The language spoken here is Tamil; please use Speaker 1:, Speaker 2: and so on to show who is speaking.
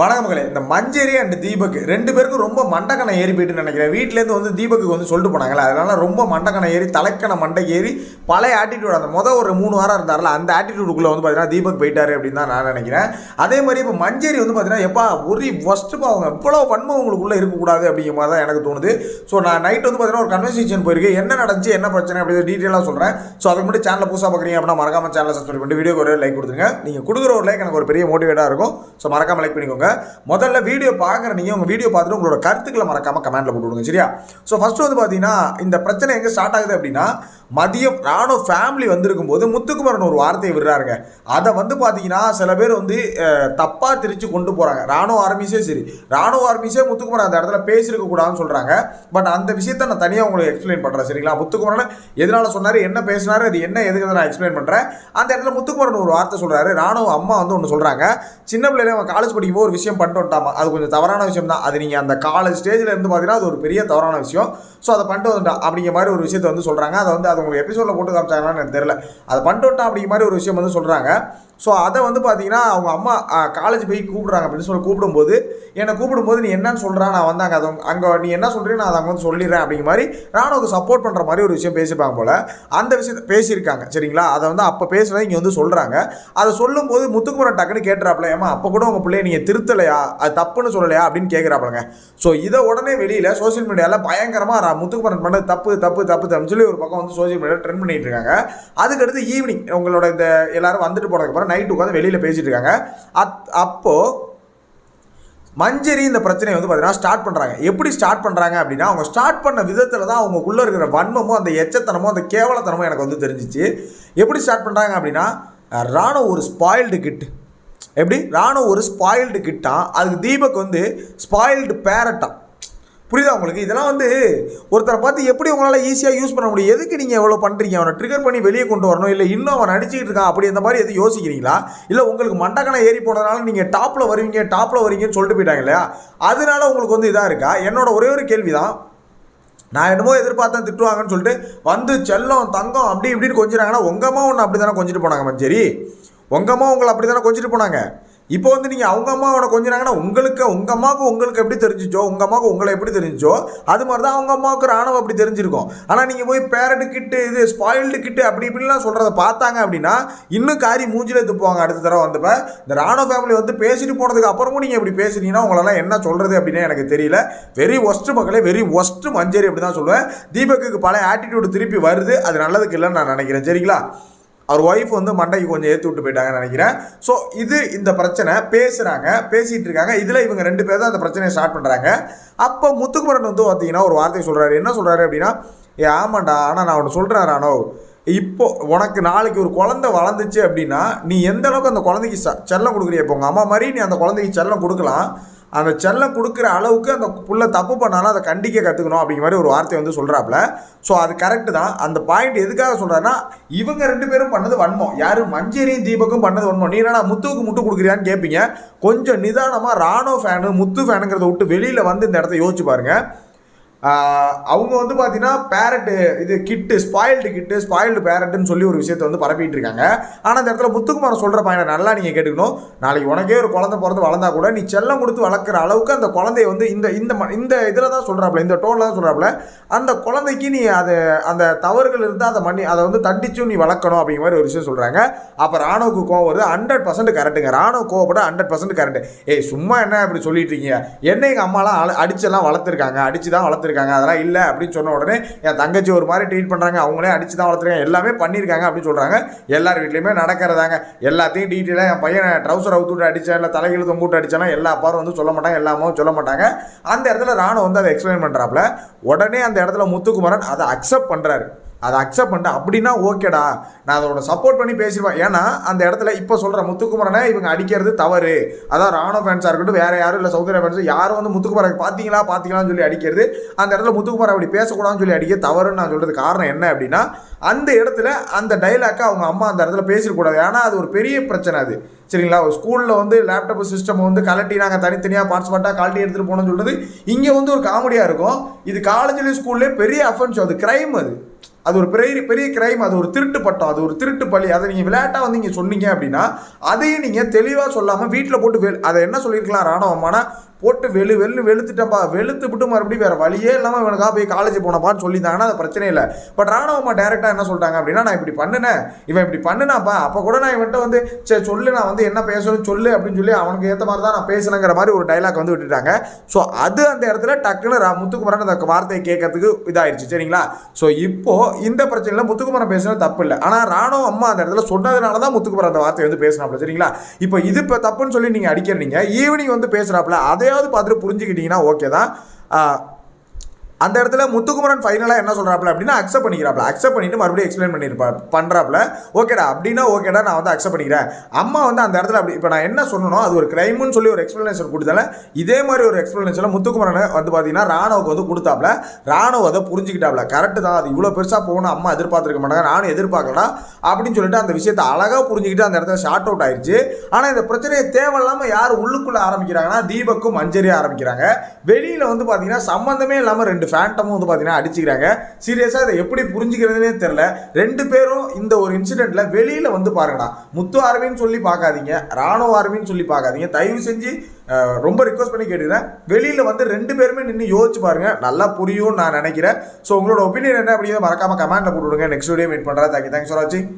Speaker 1: வணக்கம் மகளே. இந்த மஞ்சரி அண்ட் தீபக் ரெண்டு பேருக்கும் ரொம்ப மண்டக்கணை ஏறி போயிட்டுன்னு நினைக்கிறேன். வீட்டிலேருந்து வந்து தீபக்கு வந்து சொல்லிட்டு போனாங்களே அதனால் ரொம்ப மண்டக்கணை ஏறி தலைக்கணை மண்டை ஏறி பழைய ஆட்டிடியூட் அந்த மொதல் ஒரு மூணு வாரம் இருந்தார்ல அந்த ஆட்டிடியூடுக்குள்ளே வந்து பார்த்தீங்கன்னா தீபக் போயிட்டாரு அப்படின்னு தான் நான் நினைக்கிறேன். அதே மாதிரி இப்போ மஞ்சரி வந்து பார்த்தீங்கன்னா எப்பா ஒரு ஃபஸ்ட்டு அவங்க எவ்வளோ வன்மம் உங்களுக்குள்ளே இருக்கக்கூடாது அப்படிங்கிற மாதிரி தான் எனக்கு தோணுது. ஸோ நான் நைட் வந்து பார்த்தீங்கன்னா ஒரு கன்வர்சேஷன் போயிருக்கு. என்ன நடந்துச்சு என்ன பிரச்சனை அப்படின்னு டீட்டெயிலாக சொல்கிறேன் ஸோ அதுக்கு மட்டும் சேனலை புதுசாக பார்க்குறீங்க அப்படின்னா மறக்காமல் சேனலை சப்ஸ்கிரைப் பண்ணிட்டு வீடியோக்கு ஒரு லைக் கொடுத்துருங்க. நீங்கள் கொடுக்குற ஒரு லைக் எனக்கு ஒரு பெரிய மோட்டிவேட்டாக இருக்கும். ஸோ மறக்காமல் லைக் பண்ணிக்கோங்க. முதல்ல வீடியோ பார்க்குற நீங்கள் உங்கள் வீடியோ பார்த்துட்டு உங்களோட கருத்துக்களை மறக்காம கமெண்ட்டில் போட்டு விடுங்க சரியா? ஸோ ஃபஸ்ட்டு வந்து பார்த்தீங்கன்னா இந்த பிரச்சனை எங்கே ஸ்டார்ட் ஆகுது அப்படின்னா மதியம் ராணுவ ஃபேமிலி வந்திருக்கும் போது முத்துக்குமரன் ஒரு வார்த்தையை விடுறாருங்க. அதை வந்து பார்த்தீங்கன்னா சில பேர் வந்து தப்பாக திரிச்சு கொண்டு போகிறாங்க ராணுவ ஆர்மிஸே சரி. ராணுவ ஆர்மிஸே முத்துக்குமரன் அந்த இடத்துல பேசியிருக்க கூடாதுன்னு சொல்கிறாங்க பட் அந்த விஷயத்த நான் தனியாக உங்களுக்கு எக்ஸ்பிளைன் பண்ணுறேன் சரிங்களா? முத்துக்குமரன் எதனால சொன்னார் என்ன பேசினாரு அது என்ன எதுக்கு நான் எக்ஸ்பிளைன் பண்ணுறேன் அந்த இடத்துல முத்துக்குமரன் ஒரு வார்த்தை சொல்கிறாரு ராணுவ அம்மா வந்து ஒன்று சொல்கிறாங்க சின்ன பிள்ளையில அவன் காலேஜ் படிக்கும்போது ஒரு விஷயம் பண்ணிட்டு வந்துட்டாமா? அது கொஞ்சம் தவறான விஷயம் தான். அது நீங்கள் அந்த காலேஜ் ஸ்டேஜில் இருந்து பார்த்தீங்கன்னா அது ஒரு பெரிய தவறான விஷயம். ஸோ அதை பண்ணிட்டு வந்துட்டான் அப்படிங்கிற மாதிரி ஒரு விஷயத்தை வந்து சொல்கிறாங்க அதை வந்து அது உங்களுக்கு எபிசோடில் போட்டு காமிச்சாங்களான்னு எனக்கு தெரியல. அதை பண்ணிட்டு அப்படி அப்படிங்கிற மாதிரி ஒரு விஷயம் வந்து சொல்கிறாங்க ஸோ அதை வந்து பார்த்தீங்கன்னா அவங்க அம்மா காலேஜ் போய் கூப்பிட்றாங்க அப்படின்னு சொல்லி கூப்பிடும்போது என்னை கூப்பிடும்போது நீ என்னன்னு சொல்கிறா நான் வந்தாங்க அது அங்கே நீ என்ன சொல்கிறீங்க நான் அதை அங்கே வந்து சொல்லிடுறேன் அப்படிங்கிற மாதிரி ராணுவுக்கு சப்போர்ட் பண்ணுற மாதிரி ஒரு விஷயம் பேசியிருப்பாங்க போல். அந்த விஷயத்தை பேசியிருக்காங்க சரிங்களா? அதை வந்து அப்போ பேசுனதை இங்கே வந்து சொல்கிறாங்க அதை சொல்லும்போது முத்துக்குமரன் டக்குன்னு கேட்டுறாப்புல ஏமா அப்போ கூட உங்கள் பிள்ளைய நீங்கள் திருத்தலையா? அது தப்புன்னு சொல்லலையா? அப்படின்னு கேட்குறாப்புலங்க ஸோ இதை உடனே வெளியில் சோஷியல் மீடியாவில் பயங்கரமாக முத்துக்குமரன் பண்ணது தப்பு தப்பு தப்பு தப்புன்னு சொல்லி ஒரு பக்கம் வந்து சோஷியல் மீடியாவில் ட்ரெண்ட் பண்ணிட்டு இருக்காங்க. அதுக்கடுத்து ஈவினிங் உங்களோட இந்த எல்லாரும் வந்துட்டு போனதுக்கப்புறம் நைட்டு உட்காந்து வெளியில் பேசிகிட்டு இருக்காங்க. அத் அப்போது மஞ்சரி இந்த பிரச்சனையை வந்து பார்த்தீங்கன்னா ஸ்டார்ட் பண்ணுறாங்க எப்படி ஸ்டார்ட் பண்ணுறாங்க அப்படின்னா அவங்க ஸ்டார்ட் பண்ண விதத்தில் தான் அவங்களுக்குள்ளே இருக்கிற வன்மமும் அந்த எச்சத்தனமும் அந்த கேவலத்தனமும் எனக்கு வந்து தெரிஞ்சிச்சு. எப்படி ஸ்டார்ட் பண்ணுறாங்க அப்படின்னா ராணுவ ஒரு ஸ்பாயில்டு கிட் எப்படி? ராணுவ ஒரு ஸ்பாயில்டு கிட்டான் அதுக்கு தீபக் வந்து ஸ்பாயில்டு பேரட்டான் புரியுதா உங்களுக்கு? இதெல்லாம் வந்து ஒருத்தரை பார்த்து எப்படி உங்களால் ஈஸியாக யூஸ் பண்ண முடியும்? எதுக்கு நீங்கள் எவ்வளோ பண்ணுறீங்க அவனை ட்ரிகர் பண்ணி வெளியே கொண்டு வரணும்? இல்லை இன்னும் அவன் அடிச்சுக்கிட்டு இருக்கான் அப்படி அந்த மாதிரி எதுவும் யோசிக்கிறீங்களா? இல்லை உங்களுக்கு மண்டக்கணம் ஏறி போனதுனால நீங்கள் டாப்பில் வருவீங்க டாப்பில் வரீங்கன்னு சொல்லிட்டு போயிட்டாங்க இல்லையா? அதனால உங்களுக்கு வந்து இதாக இருக்கா? என்னோட ஒரே ஒரு கேள்வி தான் நான் என்னமோ எதிர்பார்த்தேன் திட்டுவாங்கன்னு சொல்லிட்டு வந்து செல்லம் தங்கம் அப்படி இப்படின்னு கொஞ்சிறாங்கன்னா உங்கம்மா அம்மா ஒன்று அப்படி தானே கொஞ்சிட்டு போனாங்க மஞ்சரி? உங்கம்மா உங்களை அப்படி தானே கொஞ்சிட்டு போனாங்க? இப்போ வந்து நீங்கள் அவங்க அம்மா அவனை கொஞ்சினாங்கன்னா உங்களுக்கு உங்கள் அம்மாவுக்கு உங்களுக்கு எப்படி தெரிஞ்சிச்சோ உங்கள் அம்மாவுக்கு உங்களை எப்படி தெரிஞ்சிச்சோ அது மாதிரி தான் அவங்க அம்மாவுக்கு ராணுவம் அப்படி தெரிஞ்சிருக்கும். ஆனால் நீங்கள் போய் பேரட்டு கிட்டு இது ஸ்பாயில்டு கிட்டு அப்படி இப்படிலாம் சொல்கிறத பார்த்தாங்க அப்படின்னா இன்னும் காரி மூஞ்சில் துப்புவாங்க அடுத்த தடவை வந்தப்ப. இந்த ராணுவ ஃபேமிலி வந்து பேசிட்டு போனதுக்கு அப்புறமும் நீங்கள் இப்படி பேசுனீங்கன்னா உங்களெல்லாம் என்ன சொல்கிறது அப்படின்னு எனக்கு தெரியல. வெரி ஒஸ்ட்டு மக்களே வெரி ஒஸ்ட்டு மஞ்சரி அப்படி தான் சொல்லுவேன். தீபக்குக்கு பழைய ஆட்டிடியூடு திருப்பி வருது. அது நல்லதுக்கு இல்லைன்னு நான் நினைக்கிறேன். சரிங்களா? அவர் ஒய்ஃப் வந்து மண்டைக்கு கொஞ்சம் ஏற்றி விட்டு போயிட்டாங்கன்னு நினைக்கிறேன். ஸோ இது இந்த பிரச்சனை. பேசுகிறாங்க பேசிகிட்டு இருக்காங்க. இதில் இவங்க ரெண்டு பேர் தான் அந்த பிரச்சனையை ஸ்டார்ட் பண்ணுறாங்க அப்போ முத்துக்குமரன் வந்து பார்த்தீங்கன்னா ஒரு வார்த்தை சொல்கிறாரு என்ன சொல்கிறாரு அப்படின்னா ஏ ஆமாண்டா. ஆனால் நான் ஒன்று சொல்கிறேன் ராணோ இப்போ உனக்கு நாளைக்கு ஒரு குழந்தை வளர்ந்துச்சு அப்படின்னா நீ எந்த அளவுக்கு அந்த குழந்தைக்கு ச செல்லம் கொடுக்குறிய? இப்போ உங்கள் அம்மா மாதிரி நீ அந்த குழந்தைக்கு செல்லம் கொடுக்கலாம். அந்த செல்லம் கொடுக்குற அளவுக்கு அந்த புள்ள தப்பு பண்ணாலும் அதை கண்டிக்க கற்றுக்கணும் அப்படிங்கிற மாதிரி ஒரு வார்த்தை வந்து சொல்கிறாப்புல ஸோ அது கரெக்டு தான். அந்த பாயிண்ட் எதுக்காக சொல்கிறேன்னா இவங்க ரெண்டு பேரும் பண்ணது வன்மம். யார்? மஞ்சேரியும் தீபக்கும் பண்ணது வன்மம். நீ என்னடா முத்துவுக்கு முட்டு கொடுக்குறியான்னு கேட்பீங்க கொஞ்சம் நிதானமாக ராணோ ஃபேனு முத்து ஃபேனுங்கிறத விட்டு வெளியில் வந்து இந்த இடத்த யோசிச்சு பாருங்கள் அவங்க வந்து பார்த்தீங்கன்னா பேரட்டு இது கிட்டு ஸ்பாயில்டு கிட்டு ஸ்பாயில்டு பேரட்டுன்னு சொல்லி ஒரு விஷயத்தை வந்து பரப்பிட்டு இருக்காங்க. ஆனால் அந்த இடத்துல முத்துக்குமார் சொல்கிற பையனை நல்லா நீங்கள் கேட்டுக்கணும். நாளைக்கு உனக்கே ஒரு குழந்தை பிறந்து வளர்ந்தா கூட நீ செல்லம் கொடுத்து வளர்க்குற அளவுக்கு அந்த குழந்தைய வந்து இந்த இந்த இந்த இதில் தான் சொல்கிறாப்புல இந்த டோனில் தான் சொல்கிறாப்புல அந்த குழந்தைக்கு நீ அதை அந்த தவறுகள் இருந்தால் அதை மண்ணி அதை வந்து தண்டிச்சும் நீ வளர்க்கணும் அப்படிங்கிற மாதிரி ஒரு விஷயம் சொல்கிறாங்க அப்போ ராணுவுக்கு கோவம் வருது ஹண்ட்ரட் பர்சன்ட் கரெக்டுங்க ராணுவ கோவப்பட ஹண்ட்ரட் பர்சன்ட் கரெக்ட் ஏய் சும்மா என்ன இப்படி சொல்லிட்டு இருக்கீங்க? என்ன எங்கள் அம்மாலாம் அடிச்செல்லாம் வளர்த்துருக்காங்க அடிச்சு தான் வளர்த்து வளர்த்துருக்காங்க. அதெல்லாம் இல்லை அப்படின்னு சொன்ன உடனே என் தங்கச்சி ஒரு மாதிரி ட்ரீட் பண்ணுறாங்க அவங்களே அடிச்சு தான் வளர்த்துருக்காங்க. எல்லாமே பண்ணியிருக்காங்க அப்படின்னு சொல்கிறாங்க எல்லார் வீட்லேயுமே நடக்கிறதாங்க. எல்லாத்தையும் டீட்டெயிலாக என் பையன் ட்ரௌசர் அவுத்து விட்டு அடித்தேன் இல்லை தலைகள் தொங்க விட்டு அடித்தானா எல்லா அப்பாரும் வந்து சொல்ல மாட்டாங்க. எல்லா அம்மாவும் சொல்ல மாட்டாங்க. அந்த இடத்துல ராணுவ வந்து அதை எக்ஸ்பிளைன் பண்ணுறாப்புல உடனே அந்த இடத்துல முத்துக்குமரன் அதை அக்செப்ட் பண்ணுறாரு அதை அக்செப்ட் பண்ணிட்டு அப்படின்னா ஓகேடா. நான் அதோட சப்போர்ட் பண்ணி பேசிடுவேன். ஏன்னா அந்த இடத்துல இப்போ சொல்கிற முத்துக்குமரனை இவங்க அடிக்கிறது தவறு. அதான் ராணுவ ஃபேன்ஸாக இருக்கட்டும் வேறு யாரும் இல்லை சௌந்தர்யா ஃபேன்ஸ் யாரும் வந்து முத்துக்குமரை பார்த்தீங்களா பார்த்தீங்களான்னு சொல்லி அடிக்கிறது. அந்த இடத்துல முத்துக்குமார் அப்படி பேசக்கூடாதுன்னு சொல்லி அடிக்க தவறுன்னு நான் சொல்கிறது காரணம் என்ன அப்படின்னா அந்த இடத்துல அந்த டைலாக்கை அவங்க அம்மா அந்த இடத்துல பேசிடக்கூடாது. ஏன்னா அது ஒரு பெரிய பிரச்சனை அது. சரிங்களா? ஒரு ஸ்கூலில் வந்து லேப்டாப் சிஸ்டம் வந்து கலட்டி நாங்கள் தனித்தனியாக பார்ட்ஸ் பார்ட்டாக கலட்டி எடுத்துகிட்டு போனோம்னு சொல்கிறது இங்கே வந்து ஒரு காமெடியாக இருக்கும். இது காலேஜ்லேயும் ஸ்கூல்லேயே பெரிய அஃபென்ஸ் அது. கிரைம் அது. அது ஒரு பெரிய பெரிய கிரைம் அது ஒரு திருட்டு பட்டம் அது ஒரு திருட்டு பழி அதை நீங்கள் விளையாட்டாக வந்து நீங்கள் சொன்னீங்க அப்படின்னா அதையும் நீங்கள் தெளிவாக சொல்லாமல் வீட்டில் போட்டு அதை என்ன சொல்லியிருக்கலாம் ராணுவமானா போட்டு வெளு வெளு வெளுத்துட்டப்பா வெளுத்து விட்டு மறுபடியும் வேறு வழியே இல்லாமல் இவனுக்காக போய் காலேஜ் போனப்பான்னு சொல்லியிருந்தாங்கன்னா அது பிரச்சனை இல்லை. பட் ராணுவமா டேரெக்டாக என்ன சொல்லிட்டாங்க அப்படின்னா நான் இப்படி பண்ணினேன். இவன் இப்படி பண்ணினாப்பா அப்போ கூட நான் இவன்ட்ட வந்து சரி சொல்லு நான் வந்து என்ன பேசணும் சொல்லு அப்படின்னு சொல்லி அவனுக்கு ஏற்ற மாதிரி தான் நான் பேசணுங்கிற மாதிரி ஒரு டைலாக் வந்து விட்டுட்டாங்க. ஸோ அது அந்த இடத்துல டக்குன்னு ரா- முத்துக்குமரன் அந்த வார்த்தையை கேட்கறதுக்கு இதாயிருச்சு. சரிங்களா? ஸோ இப்போது இந்த பிரச்சனையில் முத்துக்குமரன் பேசுனது தப்பு இல்லை. ஆனால் ராணுவ அம்மா அந்த இடத்துல சொன்னதுனால தான் முத்துக்குமரன் அந்த வார்த்தையை வந்து பேசினாப்ல சரிங்களா? இப்போ இது இப்போ தப்புன்னு சொல்லி நீங்கள் அடிக்கிறீங்க. ஈவினிங் வந்து பேசுகிறாப்புல அதையாவது பார்த்துட்டு புரிஞ்சுக்கிட்டீங்கன்னா ஓகே தான். ஆஹ், அந்த இடத்துல முத்துக்குமரன் ஃபைனலாக என்ன சொல்கிறாப்புல அப்படின்னா அக்செப்ட் பண்ணிக்கிறாப்ல அக்செப்ட் பண்ணிட்டு மறுபடியும் எக்ஸ்பிளைன் பண்ணியிருப்பா பண்ணுறாப்புல ஓகேடா அப்படின்னா ஓகேடா நான் வந்து அக்செப்ட் பண்ணிக்கிறேன். அம்மா வந்து அந்த இடத்துல அப்படி இப்போ நான் என்ன சொல்லணும் அது ஒரு கிரைம்னு சொல்லி ஒரு எக்ஸ்பிளனேஷன் கொடுத்தால இதே மாதிரி ஒரு எக்ஸ்பிளனேஷன் முத்துக்குமரனை வந்து பார்த்தீங்கன்னா ராணுவுக்கு வந்து கொடுத்தாப்புல. ராணுவ அதை புரிஞ்சுக்கிட்டாப்ல கரெக்டு தான் அது இவ்வளோ பெருசாக போகணும் அம்மா எதிர்பார்த்துருக்க மாட்டாங்க நானும் எதிர்பார்க்கலடா அப்படின்னு சொல்லிட்டு அந்த விஷயத்தை அழகாக புரிஞ்சுக்கிட்டு அந்த இடத்துல ஷார்ட் அவுட் ஆயிடுச்சு ஆனால் இந்த பிரச்சனையை தேவையில்லாமல் யார் உள்ளுக்குள்ளே ஆரம்பிக்கிறாங்கன்னா தீபக்கும் மஞ்சரியா ஆரம்பிக்கிறாங்க. வெளியில் வந்து பார்த்தீங்கன்னா சம்மந்தமே இல்லாமல் ரெண்டு ஃபேண்டமும் வந்து பார்த்தீங்கன்னா அடிச்சுக்கிறாங்க. சீரியஸாக இதை எப்படி புரிஞ்சுக்கிறதுனே தெரில ரெண்டு பேரும் இந்த ஒரு இன்சிடெண்ட்டில் வெளியில் வந்து பாருங்கடா. முத்து ஆர்மின்னு சொல்லி பார்க்காதீங்க. ராணுவ ஆர்மின்னு சொல்லி பார்க்காதீங்க. தயவு செஞ்சு ரொம்ப ரிக்வஸ்ட் பண்ணி கேட்டுக்கிறேன். வெளியில் வந்து ரெண்டு பேருமே நின்று யோசிச்சு பாருங்கள் நல்லா புரியும்னு நான் நினைக்கிறேன். ஸோ உங்களோட ஒப்பீனியன் என்ன அப்படிங்கிறத மறக்காம கமெண்ட்டில் போட்டுவிடுங்க. நெக்ஸ்ட் வீடியோ மீட் பண்ணுறேன் தேங்க்யூ தேங்க்ஸ் ஃபார் வாட்சிங்